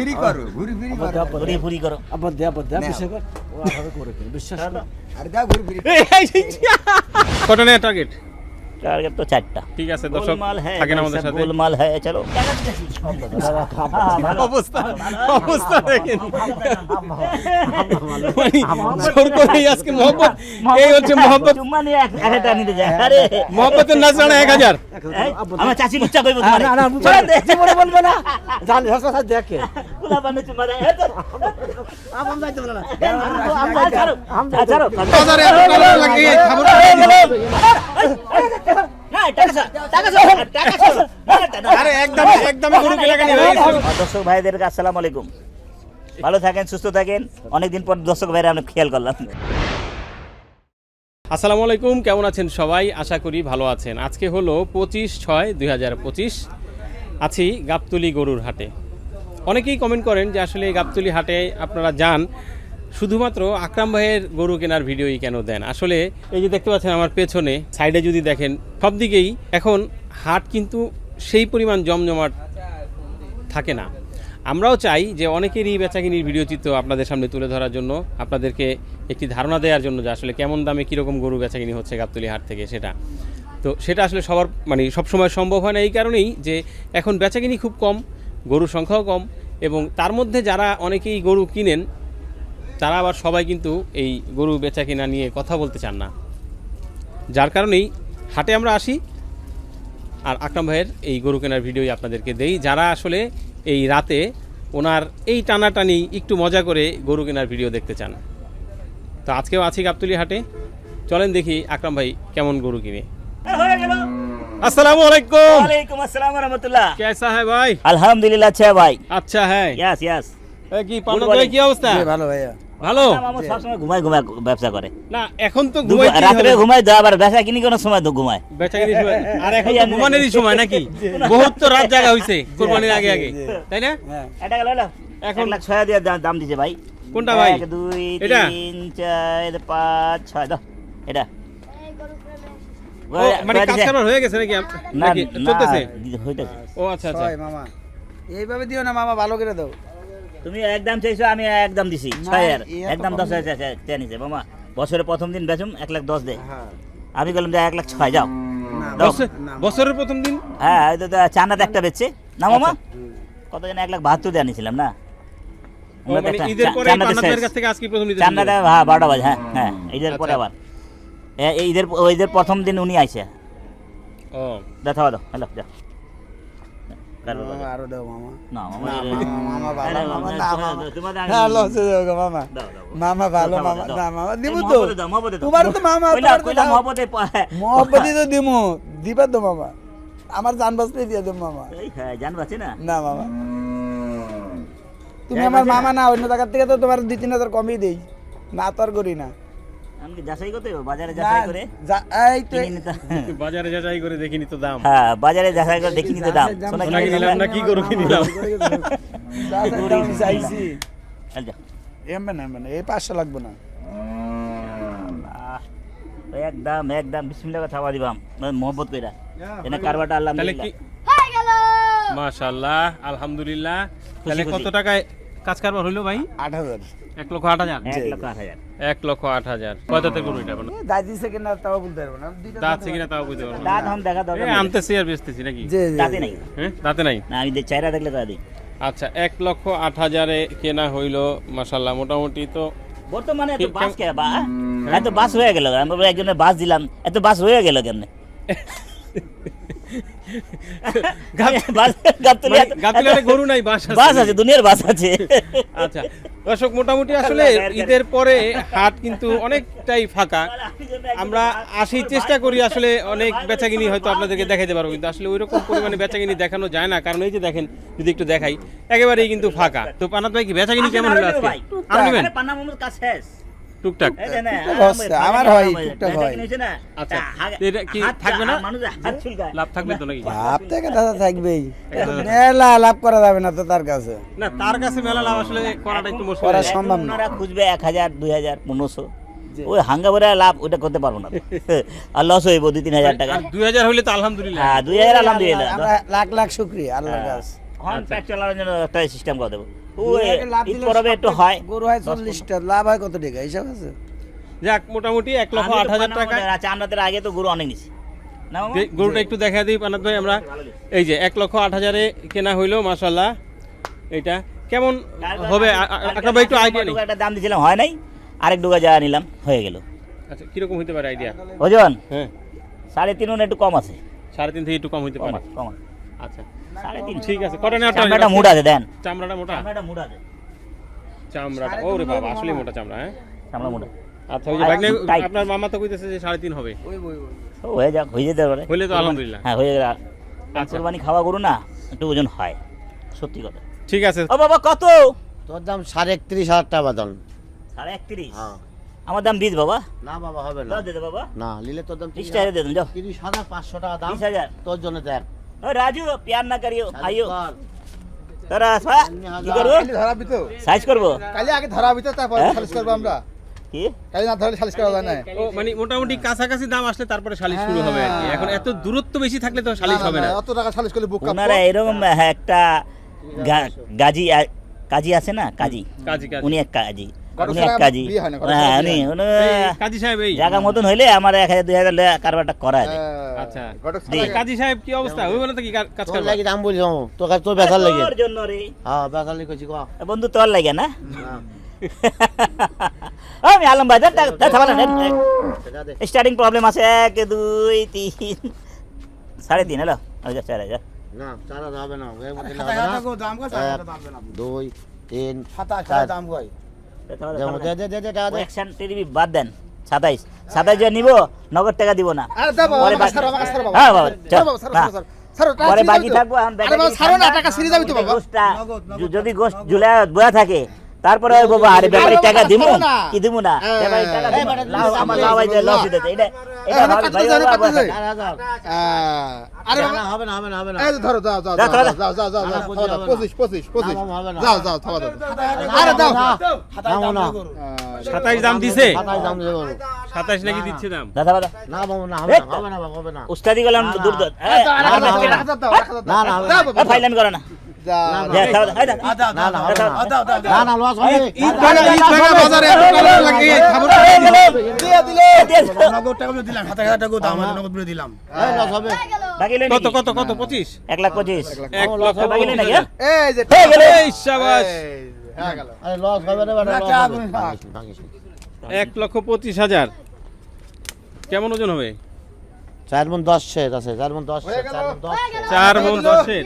ফিরি করো ঘুরি ফিরি করো ঘুরি ফুরি করো আবার দেয়া আবার দেয়া বিশ্বাস কর ও আভাবে করে বিশ্বাস কর আরে দেয়া ঘুরি ফিরি কটা টার্গেট টার্গেট তো চারটা ঠিক আছে দর্শক হ্যাঁ থাকেন আমাদের সাথে গোলমাল হ্যাঁ চলো অবস্থা অবস্থা দেখেন মানে জোর করেই আজকে মোহাম্মদ এই হচ্ছে মোহাম্মদ চুম্মা নিয়ে এক এক হাজার নিতে যায় আরে মোহাম্মদের নাচরানা এক হাজার আমার চাচি লুচ্চা কইব তোমারে না না। জীবনে বলবে না জানি হাসপাতাল দেখে গুলা বানে চুম্মা দেয় এই তো। আমার যাইতে বলে না এই, আম যাই, ছাড়ো। আ, ছাড়ো। বাজারে এত টাকা লাগে এই খাবার খাইয়ে দিল। না, টাকা ছাড়, টাকা ছাড়, টাকা ছাড়। না, টাকা ছাড়। আরে একদম একদম গরু কেনাকানি হয়ে গেছে আর দর্শক ভাইদেরকে আসসালামু আলাইকুম। ভালো থাকেন সুস্থ থাকেন। অনেকদিন পর দর্শক ভাইরা আমরা খেয়াল করলাম। আসসালামু আলাইকুম কেমন আছেন সবাই? আশা করি ভালো আছেন। আজকে হলো পঁচিশ ছয় দুই হাজার পঁচিশ। আছি গাবতলি গরুর হাটে। অনেকেই কমেন্ট করেন যে আসলে এই গাবতলি হাটে আপনারা যান। শুধুমাত্র আকরাম ভাইয়ের গরু কেনার ভিডিওই কেন দেন? আসলে এই যে দেখতে পাচ্ছেন আমার পেছনে, সাইডে যদি দেখেন, সব দিকেই এখন হাট কিন্তু সেই পরিমাণ জমজমাট থাকে না। আমরাও চাই যে অনেকেরই বেচাকিনির ভিডিও চিত্র আপনাদের সামনে তুলে ধরার জন্য, আপনাদেরকে একটি ধারণা দেওয়ার জন্য যে আসলে কেমন দামে কীরকম গরু বেচাকিনি হচ্ছে গাবতলি হাট থেকে সেটা। তো সেটা আসলে সবার মানে সবসময় সম্ভব হয় না এই কারণেই যে এখন বেচাকিনি খুব কম, গরুর সংখ্যাও কম এবং তার মধ্যে যারা অনেকেই গরু কিনেন তারা আবার সবাই কিন্তু এই গরু বেচা কিনা নিয়ে কথা বলতে চান না যার কারণেই হাটে আমরা আসি আর আকরাম ভাইয়ের এই গরু কেনার ভিডিওই আপনাদেরকে দেই যারা আসলে এই রাতে ওনার এই টানাটানি একটু মজা করে গরু কেনার ভিডিও দেখতে চান তো আজকেও আছি গাবতলি হাটে চলেন দেখি আকরাম ভাই কেমন গরু কিনে হয়ে গেল আসসালামু আলাইকুম ওয়ালাইকুম আসসালাম রহমতুল্লাহ कैसा है भाई আলহামদুলিল্লাহ আচ্ছা ভাই अच्छा है ইয়াস ইয়াস এ, কি পান্না morning. ভাই কি অবস্থা জি, ভালো ভাইয়া ভালো? আমার সবসময় ঘুমায় ঘুমায় ব্যবসা করে। না এখন তো ঘুমায় আবার ব্যবসা কিনি কোনো সময় তো ঘুমায়। বেচাকেনির সময়। আর এখন তো ঘুমানোরই সময় নাকি? বহুত তো রাত জাগা হইছে কোরবানির আগে আগে। তাই না? হ্যাঁ। এটা গেল এখন- লাখ ছয় দিয়ে দাম- দিছে ভাই। কোনটা ভাই? এক দুই তিন চার পাঁচ ছয় দাও। এটা। ও, মানে কাজ কারবার হয়ে গেছে নাকি? নাকি চলতেছে? হইতেছে। ও আচ্ছা আচ্ছা। মামা। এইভাবে দিও না মামা ভালো করে দাও। তুমি একদম চাইছো আমি একদম দিছি। ছয় হাজার। একদম দশ হাজার চা- চা নিছে। মামা বছরের প্রথম দিন বেচুম এক লাখ দশ দে। হ্যাঁ। আমি বললাম যে এক লাখ ছয় যাও। বছরের প্রথম দিন? হ্যাঁ এই তো তো চান্নাতে একটা বেচছে। না মামা? আচ্ছা। কত যেন এক লাখ বাহাত্তর দিয়ে আনিছিলাম না? মানে ঈদের পরে পান্না ভাইয়ের কাছ থেকে আজকে প্রথম হ্যাঁ বারোটা বাজে হ্যাঁ হ্যাঁ ঈদের পরে আচ্ছা। আবার। এ- এই ঈদের ঈদের প্রথম দিন উনি আইছে। ও। দেখা দাও হ্যালো যা কারবার মামা বাজার। আরও দাও মামা। না মামা না, এই- মামা, মামা ভালো, মামা, মামা, না, তোমার- মামা। তোমার আমি- হ্যাঁ লসে দাও গো মামা। দাও, দাও। মামা ভালো মামা না মামা দিব তো। তোমার তো মামা কইলা- তোমার তো কইলা দাও। মহব্বতে তো দিমু। দিবা তো মামা। আমার জান বাঁচতে দিয়ে দেব মামা। হ্যাঁ, জান বাঁচে না? না মামা। তুমি আমার মামা না অন্য জায়গার থেকে তো তোমার দুই তিন হাজার কমই দেই। না তো আর করি না। আমি কি যাচাই করতে বাজারে যাচাই করে এই তো বাজারে যাচাই করে দেখিনি তো দাম। হ্যাঁ বাজারে যাচাই করে দেখি নিতে দাম। দাম- সোনা না কি চাইছি এমন এমন এই পাঁচশো লাগবে না। আহ, একদম একদম বিসমিল্লাহ কথা দিবাম। মোহব্বত কইরা। এনে কারবাটা আল্লাহ তাহলে কি মাশাআল্লাহ আলহামদুলিল্লাহ। তাহলে কত টাকায় কাজ কারবার হইল ভাই? আট হাজার। এক লক্ষ আট হাজার? এক লক্ষ আট হাজার। এক লক্ষ আট হাজার। কয় দাঁতের গরু এটা আপনার দাঁত দিছে কিনা তাও বলতে পারব না। দাঁত আছে কিনা তাও বুঝতে পারব দাঁত হন দেখা দরকার আনতেছি আর বেচতেছি নাকি? জি জি। দাঁতে নাই। হ্যাঁ দাঁতে নাই? না আমি যে দেখলে তা দিই। আচ্ছা এক লক্ষ আট হাজারে কেনা হইল মাসাল্লাহ মোটামুটি তো বর্তমানে এত বাস কে বা? এত বাস হয়ে গেল। একজনের বাস দিলাম এত বাস হয়ে গেল কেমনে বাস গাবতলি মানে এত- গাবতলিতে গরু নাই বাস বাস আছে দুনিয়ার বাস আছে। আচ্ছা দর্শক মোটামুটি আসলে ঈদের পরে হাট কিন্তু অনেকটাই ফাঁকা। আমরা আসি চেষ্টা করি আসলে অনেক বেচাকিনি হয়তো আপনাদেরকে পারব কিন্তু আসলে ওইরকম পরিমাণে বেচাকিনি দেখানো যায় না কারণ এই যে দেখেন যদি একটু দেখাই একেবারেই কিন্তু ফাঁকা। তো পানাত ভাই কি বেচাকিনি কেমন হলো আজকে? আরও নেবেন? টুকটাক। আমার হয়, টুকটাক হয়। আচ্ছা, এটা কি থাকবে না? চুলকায়। লাভ থাকবে তো নাকি? লাভ থেকে দাদা থাকবেই। মেলা লাভ করা যাবে না তো তার কাছে। না তার কাছে মেলা লাভ আসলে করাটা একটু মুশকিল। করা সম্ভব না। খুঁজবে এক হাজার দুই হাজার পনেরোশো। ওই হাঙ্গা ভরে লাভ ওইটা করতে পারব না আর লস হইব দুই তিন হাজার টাকা। দুই হাজার হইলে তো আলহামদুলিল্লাহ। হ্যাঁ দুই হাজার আলহামদুলিল্লাহ। লাখ লাখ শুক্রিয়া আল্লাহর কাছে। হন প্যাক চালানোর জন্য একটা সিস্টেম করে দেবো। ঈদ পরবে একটু হয়। গরু হয় চল্লিশটা লাভ হয় কত টাকা? হিসাব আছে? যাক মোটামুটি এক লক্ষ আট হাজার পানা আচ্ছা আমাদের আগে তো গরু অনেক নিছি। না মামা? যে গরুটা একটু দেখা দিই পানাত ভাই আমরা এই যে এক লক্ষ আট হাজারে কেনা হইল মাসাল্লাহ এটা কেমন হবে? আকরাম ভাই একটু আইডিয়া নেই। একটা দাম দিয়েছিলাম হয় নাই। আরেক ডুগা যা নিলাম হয়ে গেল। আচ্ছা কীরকম হতে পারে আইডিয়া ওজন? হ্যাঁ। সাড়ে তিন একটু কম আছে। সাড়ে তিন থেকে একটু কম হইতে কম পারে। আছে কম আছে। আচ্ছা। সাড়ে তিন ঠিক আছে কটা চামড়াটা মুড আছে দেন। চামড়াটা মোটা? চামড়াটা মুড আছে চামড়াটা? ওরে বাবা আসলে মোটা চামড়া হ্যাঁ? চামড়া মুড আচ্ছা ওই যে ভাগ্নে আপনার মামা তো কইতেছে যে সাড়ে তিন হবে। ওই ওই ওই। হয়ে যাক হয়ে যেতে পারে। হইলে তো আলহামদুলিল্লাহ। হ্যাঁ হয়ে গেল আচ্ছা। কোরবানি খাওয়া গরু না একটু ওজন হয় সত্যি কথা। ঠিক আছে। ও বাবা কত? তোর দাম সাড়ে একত্রিশ হাজার টাকা বাদল সাড়ে একত্রিশ? হ্যাঁ। আমার দাম বিশ বাবা। না বাবা হবে না। দে দে বাবা। না নিলে তোর দাম বিশ টাকা দিয়ে দেন যাও। তিরিশ হাজার পাঁচশো টাকা দাম। হাজার? তোর জন্য দেখ। রাজু প্যার না করিও। তোরা আসবা কি করব? ধরাবি তো সাইজ করব? কালি আগে ধরাবি তো তারপর হ্যাঁ? সালিশ করব আমরা। কি? কালি না ধরলে সালিশ করা যায় না। ও মানে মোটামুটি কাছাকাছি দাম আসলে তারপরে শুরু হবে আর কি। এখন এত দূরত্ব বেশি থাকলে তো হবে না। অত টাকা সালিশ করলে বুক ওনারা এরকম হ্যাঁ, একটা গা- গাজী কাজী আছে না? কাজী? কাজী কাজী। উনি এক কাজী। কাজী। হয় না, গরু হ্যাঁ উনি বিয়ে উনি এই কাজী সাহেব এই জায়গা মতন হইলে আমার এক হাজার দুই হাজার কারবারটা করা যায় আচ্ছা। কাজী সাহেব কি অবস্থা? ওই বলে তো কি কাজ করবে? লাগি দাম বলছি ও, তোর কাছে তোর লাগে। তোর জন্য রে। হ্যাঁ বেচার লাগে কইছি বন্ধু তোর লাগে না? না, আমি আলম ভাই স্টার্টিং প্রবলেম আছে এক দুই তিন। সাড়ে তিন হলো চার হাজার না চার হাজার হবে না। দুই তিন সাতাশ। দাম কয়। টিভি বাদ দেন সাতাইশ। সাতাইশ যে নিব নগদ টাকা দিব না। আরে দাও বাবা পরে বাকি- হ্যাঁ বাবা, চল, পরে থাকব এখন আরে বাবা ছাড়ো না টাকা ছিঁড়ে যাবি তো বাবা। গোষ্ঠটা যদি গোষ্ঠ জুলাই বয়া থাকে। তারপরে ওই বাবা আরে ব্যাপারে টাকা দিমু। কি দিমু না হ্যাঁ। ব্যাপারে টাকা দিমু। তুমি আমার হইতে লস না। হইতে এটা এটা কাটতে ভাই আরে না, বাবা না, হবে না হবে না হবে না এই ধরো যাও যাও যাও, যাও যাও যাও যাও যাও না, যাও পঁচিশ থামা দাও, হবে না। পঁচিশ পঁচিশ পঁচিশ না, বাবা, হবে না। যাও যাও থামা দাও আরে দাও নামো না সাতাইশ দাম দিছে সাতাশ দাম দিয়ে করো সাতাইশ নাকি দিচ্ছে দাম দাদা না বাবু না হবে না হবে না হবে না উস্তাদি গেলাম না, না। দূর দূর দাও, না, না, দাও, দাও, না, দাও। দাও ফাইলামি করে না কত কত কত পঁচিশ লাখ পঁচিশ। হ্যাঁ? হয়ে হয়ে। এক লক্ষ পঁচিশ হাজার কেমন ওজন হবে চার মন দশ শেষ আছে চার মন দশ হয়ে। চার মন দশ চার মন হ্যাঁ হয়ে।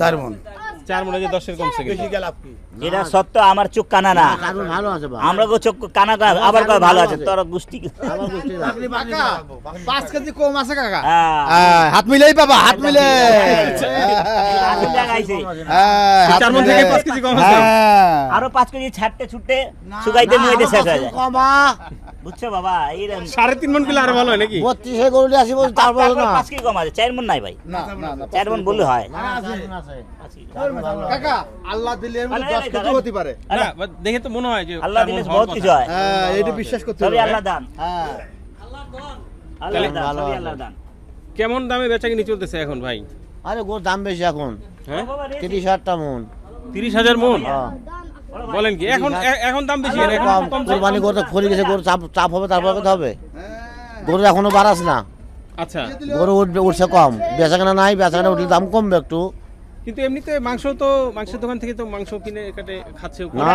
চার মন আছে, মন দশের কমছে সত্য আমার চোখ কানা না ভালো আছে আমরা চোখ কানা আবার কয় ভালো আছে তোর গোষ্ঠী পাঁচ কেজি কম আছে কাকা হ্যাঁ। হাত মিলেই পাবা হাত মিলে। হ্যাঁ, মন হ্যাঁ। আরও পাঁচ কেজি ছাড়তে ছুটতে শুকাইতে মুইতে শেষ হয়ে যায় কমা বুঝছ বাবা? এইরকম সাড়ে তিন মন কিলো আরও ভালো হয় নাকি? বত্রিশে গরুলি আসি বলছি তারপর না। পাঁচ কেজি কম আছে চার মন নাই ভাই। না, না, না, চার মন বললে হয়। না, চার মণ আছে। কাকা আল্লাহ দিলে এর মধ্যে আরে, দশ কেজি হতে পারে। না দেখে তো মনে হয় যে আল্লাহ দিলে বহুত কিছু হয়। হ্যাঁ এটা বিশ্বাস করতে হবে। আল্লাহ দান। হ্যাঁ। আল্লাহ দান ভালো সবই আল্লাহ দান। কেমন দামে বেচা কিনি চলতেছে এখন ভাই? আরে গোর দাম বেশি এখন। হ্যাঁ? তিরিশ হাজারটা মন। তিরিশ হাজার মন? হ্যাঁ। বলেন কি এখন এখন দাম বেশি এখন কোরবানি করতে খড়ি গেছে গরু চাপ চাপ হবে তারপর কথা হবে। গরু এখনও বাড়াস না। আচ্ছা। গরু উঠবে উঠছে কম। বেচাকেনা নাই বেচাকেনা উঠলে দাম কমবে একটু। কিন্তু এমনিতে মাংস তো মাংসের দোকান থেকে তো মাংস কিনে কাটে খাচ্ছে। না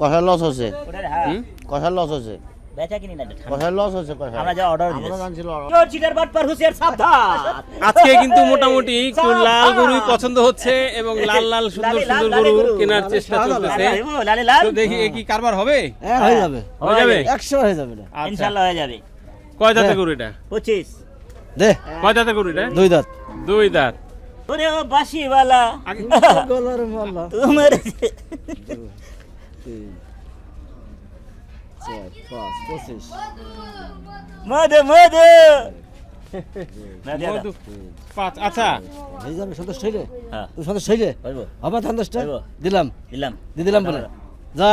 কষার লস হচ্ছে? কষার লস হচ্ছে। বেচা কিনি না এটা লস হচ্ছে কষার আমরা যা অর্ডার আমরা দিয়েছি। জানছিল চোর চিটার বাটপার হুঁশিয়ার সাবধান। আজকে কিন্তু মোটামুটি একটু লাল গরুই পছন্দ হচ্ছে এবং লাল লাল সুন্দর লাল, সুন্দর গরু গরু। কেনার চেষ্টা চলতেছে। লাল, লাল তো দেখি কি কারবার হবে? হ্যাঁ হয়ে যাবে। হয়ে যাবে? একশো হয়ে যাবে আচ্ছা। ইনশাআল্লাহ হয়ে যাবে। কয় দাঁতের গরু এটা? পঁচিশ। দে। কয় দাঁতের গরু এটা? দুই দাঁত। দুই দাঁত। ওরে ও বাসিওয়ালা গলার মাল্লা তোমার তিন চার পাঁচ পঁচিশ মধু মধু না, দিয়ে দাও। মধু পাঁচ আচ্ছা হয়ে যাবে সন্তোষ হইলে হ্যাঁ, তুই সন্তোষ হইলে হইবো। হবে ধান দশটা দিলাম দিলাম দিয়ে দিলাম বলে যা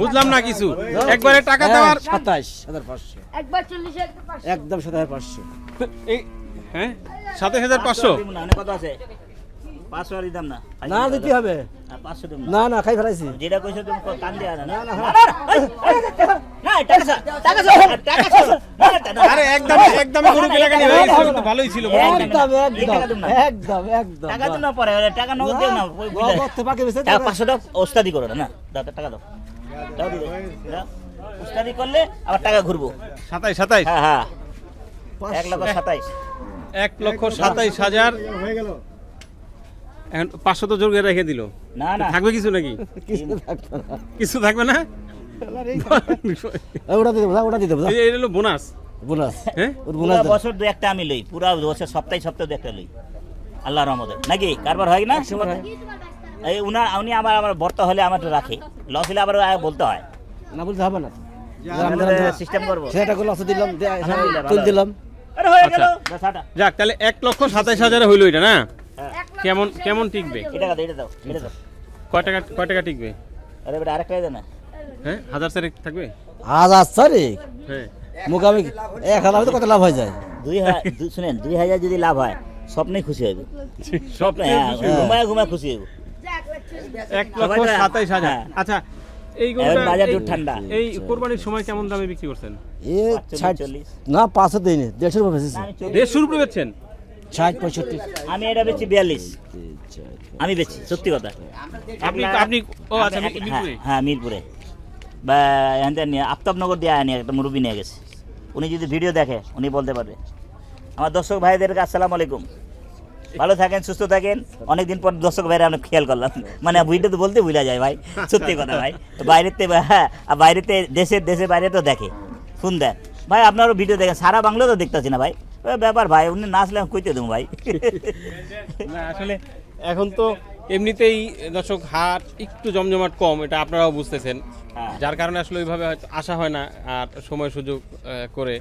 বুঝলাম না কিছু একবারে টাকা দেওয়ার সাতাইশ হাজার পাঁচশো একবার চল্লিশে একদম সাত হাজার পাঁচশো হ্যাঁ সাতাশ হাজার পাঁচশো আছে পাঁচশো আর দিতাম না না দিতে হবে আর পাঁচশো দেব না না খাই ফেলাইছি যেটা কইছো তুমি ক- কান দিয়া না না না না, এই, এই, না টাকা স্যার টাকা স্যার টাকা স্যার না, না, না, আরে একদম একদম গরু কেনাকানি হয়ে তো ভালোই ছিল একদম এই টাকা দেব একদম একদম একদম টাকা তো না পরে টাকা নগদ দেও না নগদ তো বাকি বেঁচে টাকা পাঁচশো টাকা ওস্তাদি করো না দাও টাকা দাও দাও দাও। ওস্তাদি করলে আবার টাকা ঘুরবো সাতাইশ সাতাইশ হ্যাঁ হ্যাঁ এক লক্ষ সাতাইশ এক লক্ষ সাতাইশ হাজার এখন পাঁচশো তো জোর করে রেখে দিল। না না। থাকবে কিছু নাকি? কিছু থাকতো না। কিছু থাকবে না? ওটা এটা হলো বোনাস। বোনাস। হ্যাঁ? ওর বোনাস বছর দু একটা আমি লই পুরা বছর সপ্তাহে সপ্তাহে দু একটা লই। আল্লাহ রহমতে। নাকি? কারবার হয় না? এই উনার উনি আবার আমার বর্ত হলে আমার রাখে। লস হলে আবার বলতে হয়। না বলতে হবে না। সিস্টেম করব। সেটা দিলাম তুল দিলাম। আরে হয়ে গেল। আচ্ছা। যাক তাহলে এক লক্ষ সাতাইশ হাজারে হইল এটা না? কেমন কেমন টিকবে? এটা দাও এটা দাও এটা দাও। কয় টাকা কয় টাকা টিকবে? আরে বেটা আরেকটা দে না। হ্যাঁ হাজার চারেক থাকবে? হাজার সরি হ্যাঁ। মোকামি এক হাজার তো কত লাভ হয়ে যায়? দুই হাজার শুনেন দুই হাজার যদি লাভ হয় স্বপ্নেই খুশি হইব। স্বপ্নে হ্যাঁ ঘুমায় ঘুমায় খুশি হইব। এক লক্ষ সাতাইশ হাজার। হ্যাঁ। আচ্ছা এই বাজার ঠান্ডা। এই কোরবানির সময় কেমন দামে বিক্রি করছেন? না পাঁচশো দিইনি দেড়শো রুপে বেশি আমি চল্লিশ- দেড়শো রুপে বেচছেন? ষাট পঁয়ষট্টি। আমি এটা বেচছি বিয়াল্লিশ। আমি বেচছি সত্যি কথা। আপনি আপনি ও আচ্ছা মিরপুরে। হ্যাঁ, হ্যাঁ মিরপুরে। বা এখান থেকে নিয়ে আফতাবনগর দিয়ে আনি একটা মুরব্বী নিয়ে গেছে। উনি যদি ভিডিও দেখে উনি বলতে পারবে। আমার দর্শক ভাইদেরকে আসসালামু আলাইকুম। ভালো থাকেন সুস্থ থাকেন। অনেকদিন পর দর্শক ভাইরা অনেক খেয়াল করলাম। মানে ভিডিও তো বলতে ভুলে যায় ভাই সত্যি কথা ভাই। বাইরেতে হ্যাঁ আর বাইরেতে দেশের দেশে বাইরে তো দেখে। ফোন দেন ভাই আপনারও ভিডিও দেখেন। সারা বাংলা তো দেখতেছি না ভাই। ব্যাপার ভাই উনি না আসলে আমি কইতে দেবো ভাই। না আসলে এখন তো এমনিতেই দর্শক হাট একটু জমজমাট কম এটা আপনারাও বুঝতেছেন। হ্যাঁ। যার কারণে আসলে ওইভাবে হয়তো আসা হয় না আর সময় সুযোগ করে।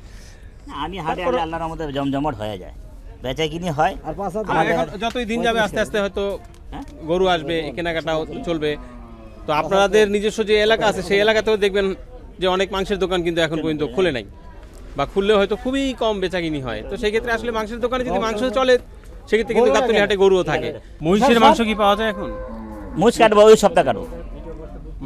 আমি হাটে আনলে আল্লাহর মধ্যে জমজমাট হয়ে যায়। বেচা কিনি হয় আর যতই দিন যাবে আস্তে আস্তে হয়তো হ্যাঁ? গরু আসবে কেনাকাটাও চলবে। তো আপনাদের নিজস্ব যে এলাকা আছে সেই এলাকাতেও দেখবেন যে অনেক মাংসের দোকান কিন্তু এখন পর্যন্ত খুলে নাই। বা খুললে হয়তো খুবই কম বেচাকিনি হয়। তো সেই ক্ষেত্রে আসলে মাংসের দোকানে যদি মাংস চলে সেক্ষেত্রে কিন্তু গাবতলি হাটে গরুও থাকে। মহিষের মাংস কি পাওয়া যায় এখন? মুছ কাটবো ওই সপ্তাহ কাটবো।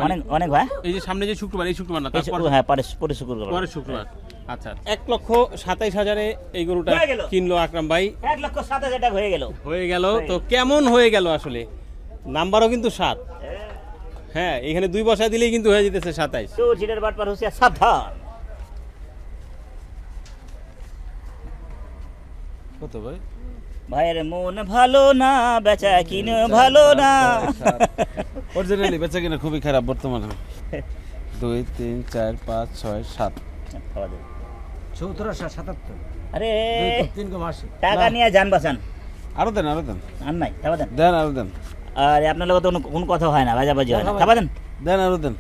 অনেক অনেক ভাই এই যে সামনে যে শুক্রবার এই শুক্রবার না তারপর হ্যাঁ পরে পরে শুক্রবার। পরের শুক্রবার। আচ্ছা এক লক্ষ সাতাইশ হাজারে এই গরুটা কিনলো আকরাম ভাই। এক লক্ষ সাত হাজার হয়ে গেল। হয়ে গেল। তো কেমন হয়ে গেল আসলে? নাম্বারও কিন্তু সাত। হ্যাঁ। এখানে দুই বসা দিলেই কিন্তু হয়ে যেতেছে সাতাইশ। তো বাট পার হচ্ছে সাবধান কত ভাই? ভাইয়ের মন ভালো না বেচা কিন ভালো না। অরিজিনালি বেচা কিনা খুবই খারাপ বর্তমানে। দুই তিন চার পাঁচ ছয় সাত। আর সাতাত্তর। আরে তিন কম টাকা নিয়ে যান বাঁচান। আরও দেন আরও দেন। আর নাই খাবার দেন। দেন আরও দেন। আর আপনার লোক তো কোনো- কোনো কথা হয় না বাজাবাজি হয় না। খাবার দেন। দেন আরও দেন।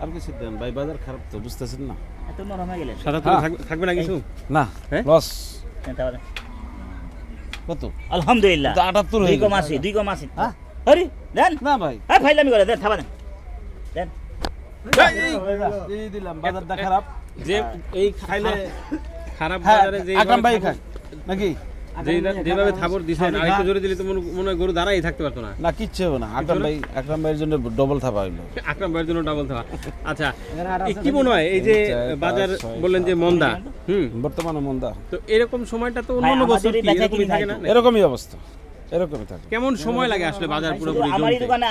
আর কিছু দেন। ভাই বাজার খারাপ তো বুঝতেছেন না। এত নরম হয়ে গেলেন। সাতাত্তর হ্যাঁ। থাকবে- থাকবে না কিছু? না হ্যাঁ? লস খাবার দেন। কত? আলহামদুলিল্লাহ। আটাত্তর হয়ে দুই কম গেল। আশি দুই কম আশি। আরে দেন। না ভাই। হ্যাঁ ফাইলামি করে দেন খাবার দেন। দেন এই দিলাম বাজারটা খারাপ। যে এই খাইলে খারাপ হ্যাঁ বাজারে যে আকরাম ভাই খায় নাকি? যেভাবে থাবর দিছেন আর একটু জোরে দিলে তো মনে- হয় গরু দাঁড়াই থাকতে পারতো না। না কিচ্ছু হবে না। আকরাম ভাই আকরাম ভাইয়ের জন্য ডবল থাবা হইল। আকরাম ভাইয়ের জন্য ডাবল আচ্ছা কি মনে হয় এই যে বাজার বললেন যে মন্দা হুম? বর্তমানে মন্দা। তো এরকম সময়টা তো অন্যান্য বছর কি এরকমই থাকে না? এরকমই অবস্থা এরকমই থাকে। কেমন সময় লাগে আসলে বাজার পুরোপুরি আমারই দোকানে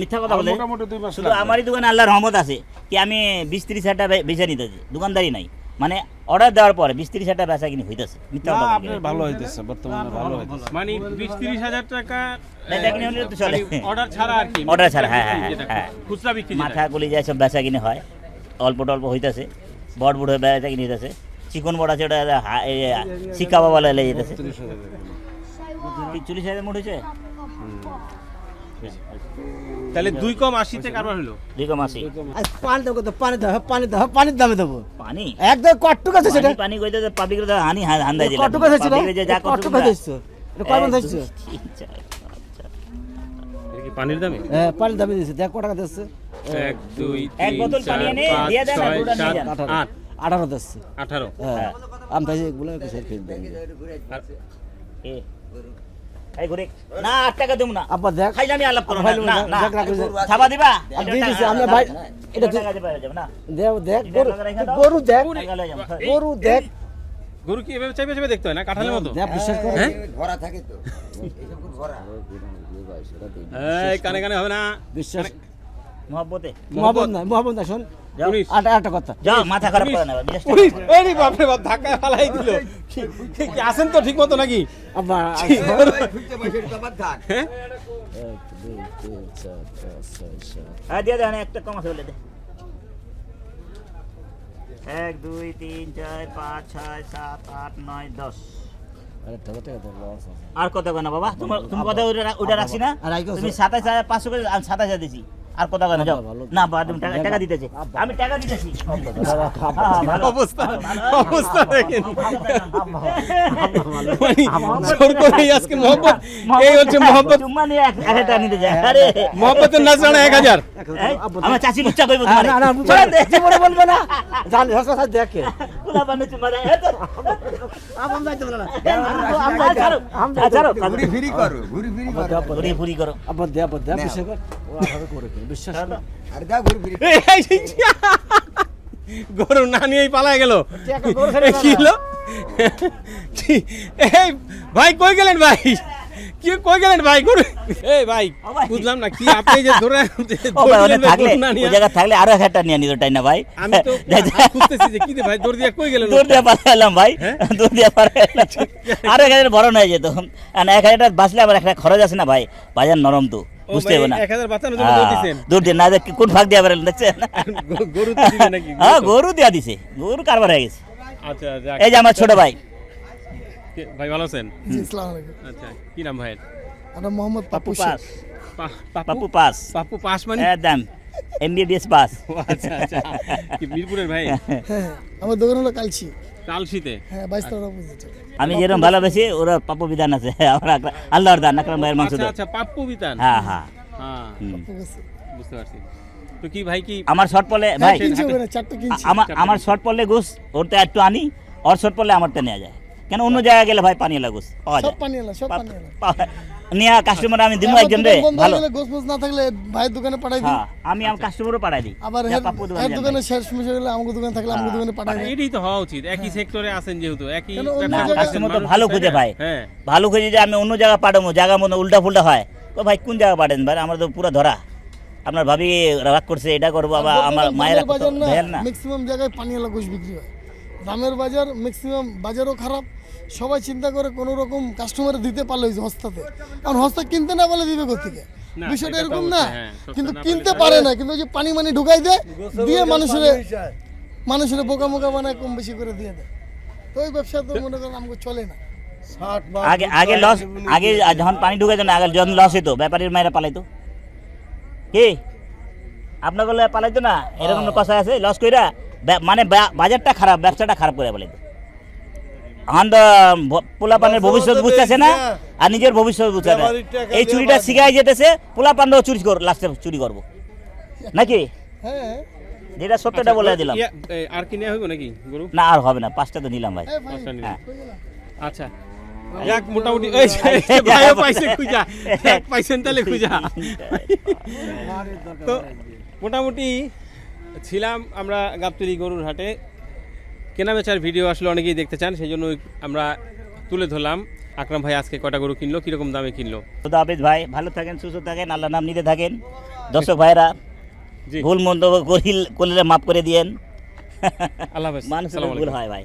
মিথ্যা কথা বলে। মোটামুটি দুই মাস শুধু আমারই দোকানে আল্লাহর রহমত আছে কি আমি বিশ ত্রিশ হাজার টাকা বেচে নিতেছি দোকানদারি নাই। মানে অর্ডার দেওয়ার পরে বিশ ত্রিশ হাজার টাকা বেচা কিনি হইতেছে। ভালো হইতেছে বর্তমানে ভালো হইতেছে। মানে বিশ তিরিশ হাজার টাকা বেচা কিনি হলে তো চলে। অর্ডার ছাড়া আর কি Order ছাড়া, হ্যাঁ, হ্যাঁ, হ্যাঁ। খুচরা বিক্রি মাথা কলি যায় সব বেচা কিনে হয়। অল্প টল্প হইতেছে বড় বড় বেচা কিনে হইতেছে। চিকন বড় আছে ওটা হা- শিক্ষা বাবা লেগে যেতেছে। চল্লিশ হাজার মোট হয়েছে তাহলে দুই কম আশিতে কারবার হলো? দুই কম আশি। আজ পানি দেবো তো পানি দেবো পানি দেবো পানির দামে দেবো। পানি? একদম কট্টুক আছে সেটা। পানি কইতে পাবলিক হানি হান্দাই দিলাম। কট্টুক আছে সেটা। করছ কট্টুক তোমরা। এটা কয়। এটা কি পানির দামে? হ্যাঁ পানির দামে দিচ্ছে দেখ ক টাকা দিচ্ছে। এক দুই এক বোতল পানি এনে দিয়ে দেন আর ছয় নিয়ে যান। আঠারো আট। আঠারো। দিচ্ছে। আঠারো। হ্যাঁ। আমি তাই কিছু দেন আর এ, এই ঘুরে না আট টাকা দেবো না। আব্বা দেখ। খাইলে আমি আলাপ করো না। না দেখ, রাখ, রাখ, রাখ। ছাপা দিবা? আর দিছি, আমরা ভাই- এটা এটা টাকা দিবা যাবে না। দেখ দেখ গরু দেখ। দেখ। কি এভাবে চাইবে চাইবে দেখতে হয় না? কাঁঠালের মতো? দেখ বিশ্বাস কর। হ্যাঁ? ভরা থাকে তো। ভরা। এই কানে কানে হবে না। বিশ্বাস মহব্বতে। মোহাম্মদ না শোন। তো ঠিক মতো নাকি? একটা কম বলে দে। এক দুই তিন চার পাঁচ ছয় সাত আট নয় দশ। আরে কত কেন বাবা? তোমার তুমি কথা ওইটা রাখছি না? তুমি সাতাশ হাজার পাঁচশো করে আমি সাতাশ হাজার দিছি। আর কত কেন যাও না বাবা তুমি টাকা টাকা দিতেছি আমি টাকা দিতেছি হ্যাঁ, হ্যাঁ, ভালো। অবস্থা অবস্থা দেখেন মানে জোর করেই আজকে মোহাম্মদ এই হচ্ছে মোহাম্মদ চুম্মা নিয়ে এক এক হাজার টাকা নিতে যায় আরে মোহাম্মদের নাচরানা এক হাজার আমার চাচি লুচ্চা করব তোমার না না জীবনে বলবে না জানি হাসপাতাল দেখে পোলা বান্ধব চুম্মা দেয় এই তো। আম যাইতে না আ, ছাড়ো, আ, ছাড়ো। ঘুরি ফিরি করো ঘুরি ফিরি করো ঘুরি ফুরি করো আব্বা দে আব্বা দে বিশ্বাস কর গরু না নিয়েই পালায় গেল। এই, এই ভাই কই গেলেন ভাই? কি কই গেলেন ভাই গরু? এই ভাই বুঝলাম না কি আপনি যে ধরে থাকলে ওই জায়গা থাকলে আরও নিয়ে নিত তাই না ভাই? আমি তো খুঁজতেছি যে কি ভাই দৌড় দিয়ে কই গেলেন দিয়ে পালাইলাম ভাই। হ্যাঁ? দিয়ে পালাইলাম আরও এক হাজার বড় হয়ে যেত। আর এক হাজার টাকা বাঁচলে আবার একটা খরচ আছে না ভাই বাজার নরম তো। বুঝতে হবে না। দূর দিয়ে না কোন ভাগ দিয়ে আবার দেখছেন? গ- গরু তো দিবে নাকি? হ্যাঁ গরু দিয়া দিছে। গরু কারবার হয়ে গেছে। আচ্ছা এই যে আমার ছোট ভাই। ভাই ভালো আছেন? জি ইসলাম আলাইকুম। আচ্ছা কি নাম ভাইয়ের? আমরা মোহাম্মদ পাপ্পু পাপ্পু পাস পা- পাপ্পু পাপ্পু পাস। পাপ্পু পাস মানে? একদম এমবিবিএস পাস। আচ্ছা আচ্ছা। কি মিরপুরের ভাই? হ্যাঁ আমার দোকান হলো কালচি। কালশিতে? হ্যাঁ বাইশ আমি যেরকম ভালোবাসি ওরা পাপ্পু বিধান আছে। আমার আল্লাহর দান আকরাম ভাইয়ের মাংস আচ্ছা দেয়। আচ্ছা পাপ্পু বিতান হ্যাঁ হ্যাঁ। হ্যাঁ। বুঝতে পারছি। তো কি ভাই কি আমার শর্ট পড়লে ভাই কিনছি ওখানে আমার আমার শর্ট পড়লে ঘুষ ওরতে একটু আনি ওর শর্ট পড়লে আমারটা নেওয়া যায়। কেন অন্য জায়গায় গেলে ভাই পানি লাগুস? পাওয়া সব যায়। পানি এলা সব পানি পা- নিয়ে কাস্টমার আমি আমার একজন রে ভালো হয়ে গোস মোস না থাকলে ভাইয়ের দোকানে পাঠাই দিই। হ্যাঁ আমি আমার কাস্টমারও পাঠাই দিই। আবার পাপ্পু দোকান শেষ মিশে গেলে আমাকে দোকানে থাকলে আমাকে দোকানে পাঠাই দেয় এটাই তো হওয়া উচিত একই সেক্টরে আছেন যেহেতু একই কাস্টমার তো ভালো খুঁজে ভাই। হ্যাঁ। ভালো খুঁজে যে আমি অন্য জায়গা পাঠাবো জায়গা মনে উল্টা ফুলটা হয়। তো ভাই কোন জায়গা পাঠান ভাই? আমরা তো পুরো ধরা। আপনার ভাবি রাগ করছে এটা করব আবার আমার মায়ের না ম্যাক্সিমাম জায়গায় পানি এলা গোস বিক্রি হয়। দামের বাজার ম্যাক্সিমাম বাজারও খারাপ। সবাই চিন্তা করে কোনো রকম কাস্টমার দিতে পারলে ওই যে হস্তাতে। কারণ হস্তা কিনতে না বলে দিবে কোথেকে বিষয়টা এরকম না। হ্যাঁ, কিন্তু কিনতে পারে না কিন্তু যে পানি মানি ঢুকাই দেয় দিয়ে মানুষের মানুষের বোকা মোকা বানায় কম বেশি করে দিয়ে দেয়। তো ওই ব্যবসা তো মনে করেন আমাকে চলে না। আগে আগে লস আগে যখন পানি ঢুকে না আগে যখন লস হইতো ব্যাপারীর মায়েরা পালাইতো। কি? আপনার বলে পালাইতো না? এরকম কথা আছে? লস কইরা? মানে বাজারটা খারাপ ব্যবসাটা খারাপ করে বলে ভ- পোলাপানের ভবিষ্যৎ বুঝতেছে না আর নিজের ভবিষ্যৎ বুঝতে না এই চুরিটা শিখাই যেতেছে পোলাপানরাও চুরি কর লাস্টে চুরি করব। নাকি? হ্যাঁ। যেটা সত্যটা বলে দিলাম। আর কি নেওয়া হইব নাকি গরু? না আর হবে না পাঁচটা তো নিলাম ভাই। নিলেন। হ্যাঁ। আচ্ছা। যাক মোটামুটি এই ভাইও পাইছে খুঁজা। এক পাইছেন তাহলে খুঁজা। তো মোটামুটি ছিলাম আমরা গাবতলি গরুর হাটে। কেনা বেচার ভিডিও আসলে অনেকেই দেখতে চান সেই জন্য আমরা তুলে ধরলাম। আকরাম ভাই আজকে কটা গরু কিনলো? কীরকম দামে কিনলো? খুদা হাফিজ ভাই ভালো থাকেন সুস্থ থাকেন আল্লাহ নাম নিতে থাকেন। দর্শক ভাইরা ভুল মন্দ করিল মাফ করে দিয়েন। আল্লাহ মানুষের ভুল হয় ভাই।